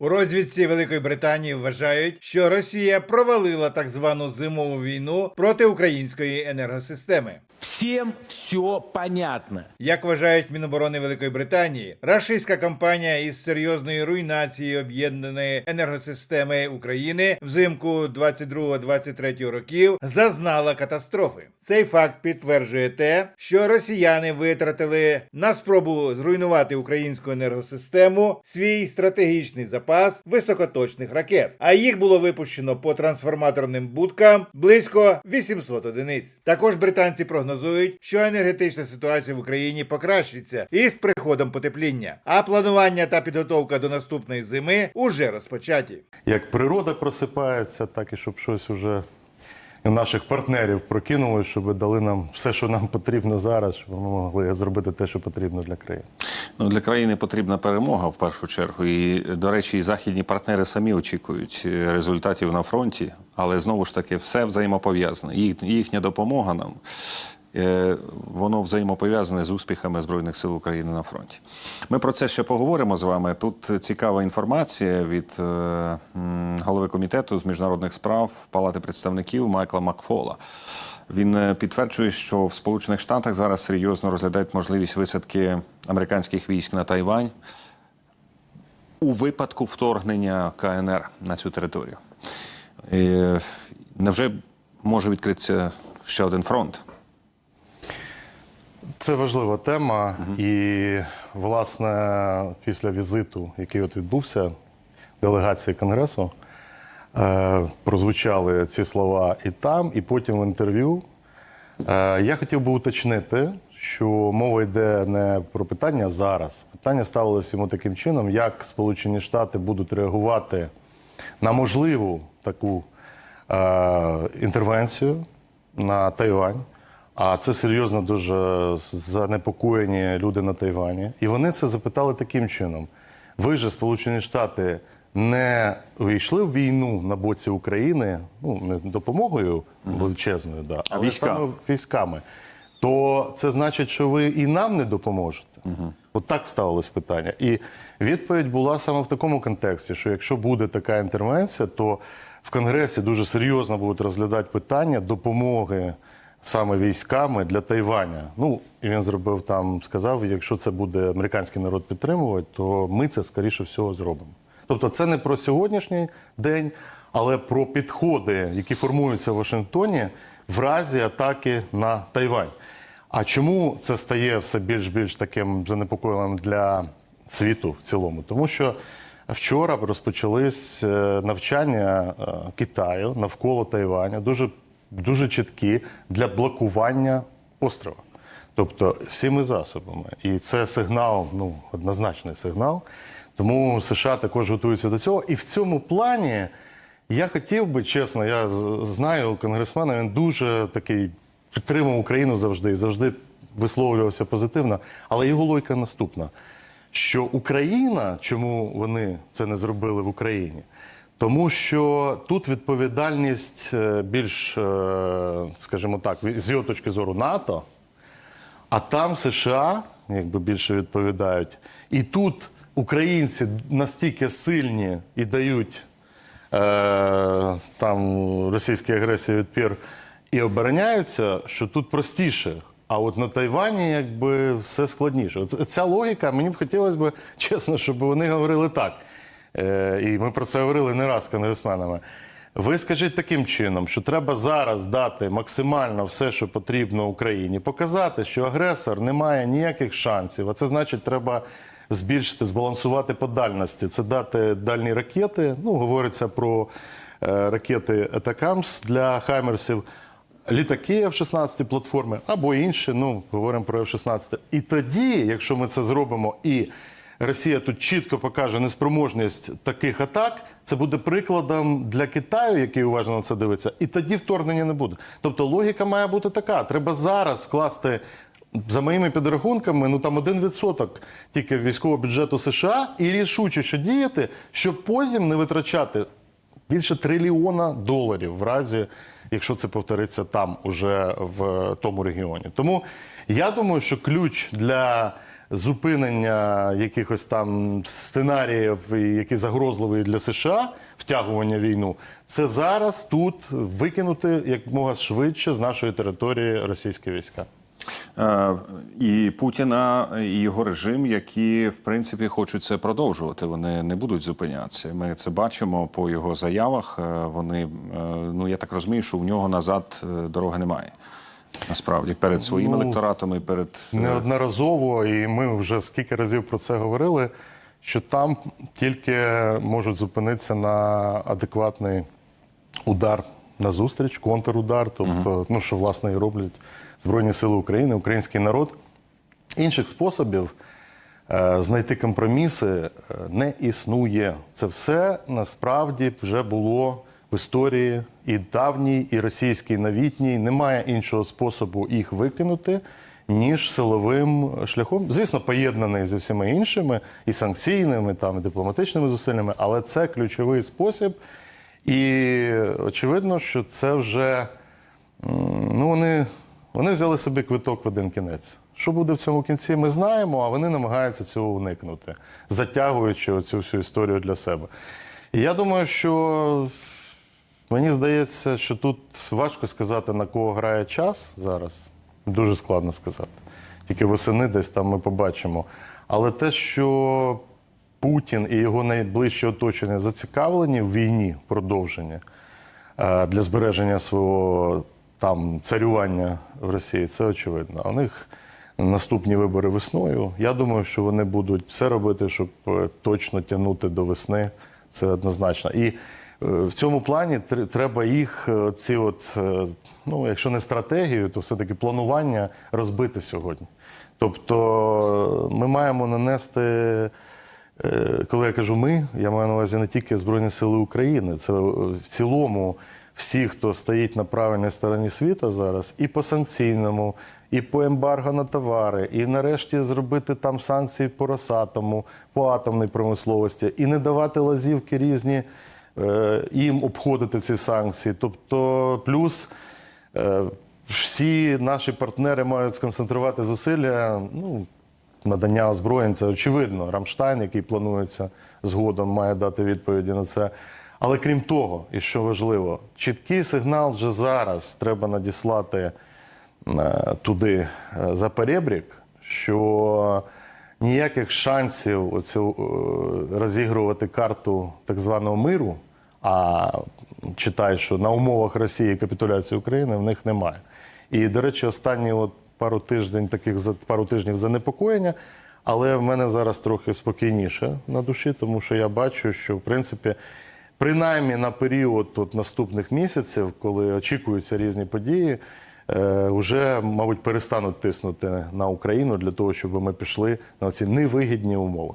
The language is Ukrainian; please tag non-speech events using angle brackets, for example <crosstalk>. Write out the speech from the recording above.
У розвідці Великої Британії вважають, що Росія провалила так звану зимову війну проти української енергосистеми. Всем все понятно. Як вважають Міноборони Великої Британії, рашистська кампанія із серйозної руйнації об'єднаної енергосистеми України взимку 22-23 років зазнала катастрофи. Цей факт підтверджує те, що росіяни витратили на спробу зруйнувати українську енергосистему свій стратегічний запас високоточних ракет, а їх було випущено по трансформаторним будкам близько 800 одиниць. Також британці прогнозують, що енергетична ситуація в Україні покращиться із приходом потепління, а планування та підготовка до наступної зими уже розпочаті. Як природа просипається, так і щоб щось уже наших партнерів прокинули, щоб дали нам все, що нам потрібно зараз, щоб ми могли зробити те, що потрібно для країни. Ну, для країни потрібна перемога в першу чергу. І, до речі, і західні партнери самі очікують е, результатів на фронті, але знову ж таки все взаємопов'язане. Їх, їхня допомога нам. Е, Воно взаємопов'язане з успіхами Збройних сил України на фронті. Ми про це ще поговоримо з вами. Тут цікава інформація від е, голови комітету з міжнародних справ Палати представників Майкла Макфола. Він е, підтверджує, що в Сполучених Штатах зараз серйозно розглядають можливість висадки американських військ на Тайвань у випадку вторгнення КНР на цю територію. Е, Невже може відкритися ще один фронт? Це важлива тема, і власне після візиту, який от відбувся делегації Конгресу, е, прозвучали ці слова і там, і потім в інтерв'ю. Е, я хотів би уточнити, що мова йде не про питання зараз. Питання ставилося йому таким чином, як Сполучені Штати будуть реагувати на можливу таку е, інтервенцію на Тайвань. А це серйозно дуже занепокоєні люди на Тайвані. І вони це запитали таким чином: ви же, Сполучені Штати, не війшли в війну на боці України, ну не допомогою величезною, да, але війська? саме військами. То це значить, що ви і нам не допоможете. От так ставилось питання. І відповідь була саме в такому контексті: що якщо буде така інтервенція, то в Конгресі дуже серйозно будуть розглядати питання допомоги саме військами для Тайваня. Ну і він зробив там, сказав: якщо це буде американський народ підтримувати, то ми це скоріше всього зробимо. Тобто, це не про сьогоднішній день, але про підходи, які формуються в Вашингтоні в разі атаки на Тайвань. А чому це стає все більш більш таким занепокоєним для світу в цілому? Тому що вчора розпочались е, навчання е, Китаю навколо Тайваня, дуже, дуже чіткі для блокування острова. Тобто всіми засобами. І це сигнал, ну, однозначний сигнал. Тому США також готуються до цього. І в цьому плані я хотів би, чесно, я знаю конгресмена, він дуже такий підтримував Україну завжди і завжди висловлювався позитивно. Але його логіка наступна: що Україна, чому вони це не зробили в Україні? Тому що тут відповідальність е, більш, е, скажімо так, з його точки зору НАТО. А там США якби більше відповідають. І тут українці настільки сильні і дають е, там російській агресії відпір і обороняються, що тут простіше. А от на Тайвані якби все складніше. От ця логіка, мені б хотілося б, <laughs> чесно, щоб вони говорили так. Е, і ми про це говорили не раз з конгресменами. Ви скажіть таким чином, що треба зараз дати максимально все, що потрібно Україні, показати, що агресор не має ніяких шансів. А це значить, треба збільшити, збалансувати по дальності. Це дати дальні ракети. Ну, говориться про е, ракети Атакамс для Хаймерсів. Літаки F-16 платформи або інші, ну говоримо про F-16. І тоді, якщо ми це зробимо, і Росія тут чітко покаже неспроможність таких атак, це буде прикладом для Китаю, який уважно на це дивиться, і тоді вторгнення не буде. Тобто логіка має бути така: треба зараз вкласти. За моїми підрахунками, ну там 1% тільки військового бюджету США і рішуче, що діяти, щоб потім не витрачати більше трильйона доларів в разі, якщо це повториться там, уже в тому регіоні. Тому я думаю, що ключ для зупинення якихось там сценаріїв, які загрозливі для США, втягування війну, це зараз тут викинути якомога швидше з нашої території російські війська. Е, І Путіна і його режим, які в принципі хочуть це продовжувати. Вони не будуть зупинятися. Ми це бачимо по його заявах. Е, Вони е, ну я так розумію, що у нього назад дороги немає. Насправді перед своїм Ну, електоратом і перед е, Неодноразово, і ми вже скільки разів про це говорили, що там тільки можуть зупинитися на адекватний удар назустріч, контрудар, тобто, ну що власне і роблять Збройні Сили України, український народ. Інших способів е, знайти компроміси е, не існує. Це все насправді вже було в історії і давній, і російській новітній. Немає іншого способу їх викинути, ніж силовим шляхом. Звісно, поєднаний зі всіма іншими, і санкційними, там, і дипломатичними зусиллями, але це ключовий спосіб. І очевидно, що це вже ну, вони, вони взяли собі квиток в один кінець. Що буде в цьому кінці, ми знаємо, а вони намагаються цього уникнути, затягуючи цю всю історію для себе. І я думаю, що мені здається, що тут важко сказати, на кого грає час зараз. Дуже складно сказати. Тільки восени десь там ми побачимо. Але те, що Путін і його найближче оточення зацікавлені в війні продовження е, для збереження свого там царювання в Росії, це очевидно. У них наступні вибори весною. Я думаю, що вони будуть все робити, щоб е, точно тягнути до весни. Це однозначно. І в цьому плані тр- треба їх е, ці, от, е, ну якщо не стратегію, то все-таки планування розбити сьогодні. Тобто е, ми маємо нанести. Коли я кажу ми, я маю на увазі не тільки Збройні Сили України, це в цілому всі, хто стоїть на правильній стороні світу зараз, і по санкційному, і по ембарго на товари, і нарешті зробити там санкції по Росатому, по атомній промисловості, і не давати лазівки різні їм обходити ці санкції. Тобто, плюс. е, Всі наші партнери мають сконцентрувати зусилля. Ну, надання озброєнь, це очевидно. Рамштайн, який планується згодом, має дати відповіді на це. Але крім того, і що важливо, чіткий сигнал вже зараз треба надіслати е, туди е, за перебрік, що ніяких шансів оцю, е, розігрувати карту так званого миру, а читай, що на умовах Росії капітуляції України в них немає. І, до речі, останні от пару тиждень таких за- пару тижнів занепокоєння. Але в мене зараз трохи спокійніше на душі, тому що я бачу, що в принципі, принаймні на період от, наступних місяців, коли очікуються різні події, е, вже, мабуть, перестануть тиснути на Україну для того, щоб ми пішли на ці невигідні умови.